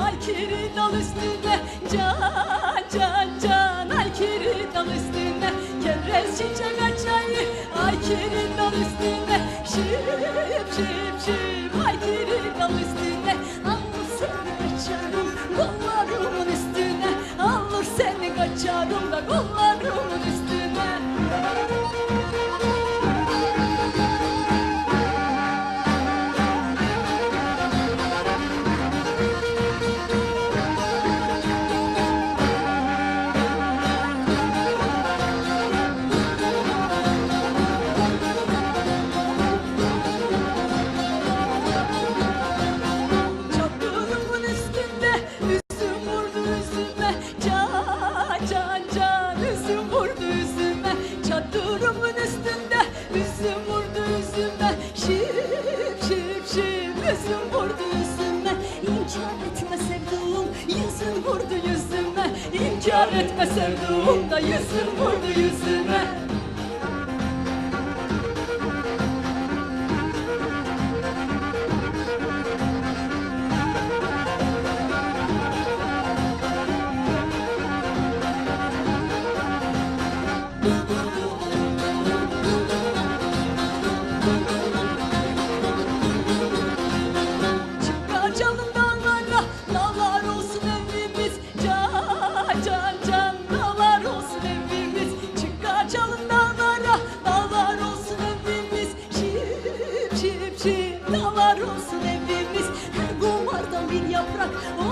Alkiri dal üstüne Can can can. Alkiri dal üstüne Kevrez çiçek açayı Alkiri dal üstüne Şıp şıp şıp. Alkiri dal üstüne Allah seni kaçarım. Kollarımın üstüne Allah seni kaçarım. Da kollarımın Üstünde üzüm vurdu üzüme. Şip şip şip üzüm vurdu üzüme. İnkar etme sevduğum yüzün vurdu yüzüme. İnkar etme sevduğum da yüzün vurdu yüzüme. Kaçalım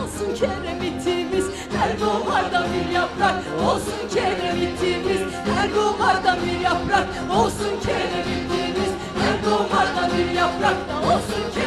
olsun keremitimiz Her kumardan bir yaprak. Olsun keremitimiz Her kumardan bir yaprak. Olsun keremitimiz Her kumardan bir yaprak. Da olsun keremitimiz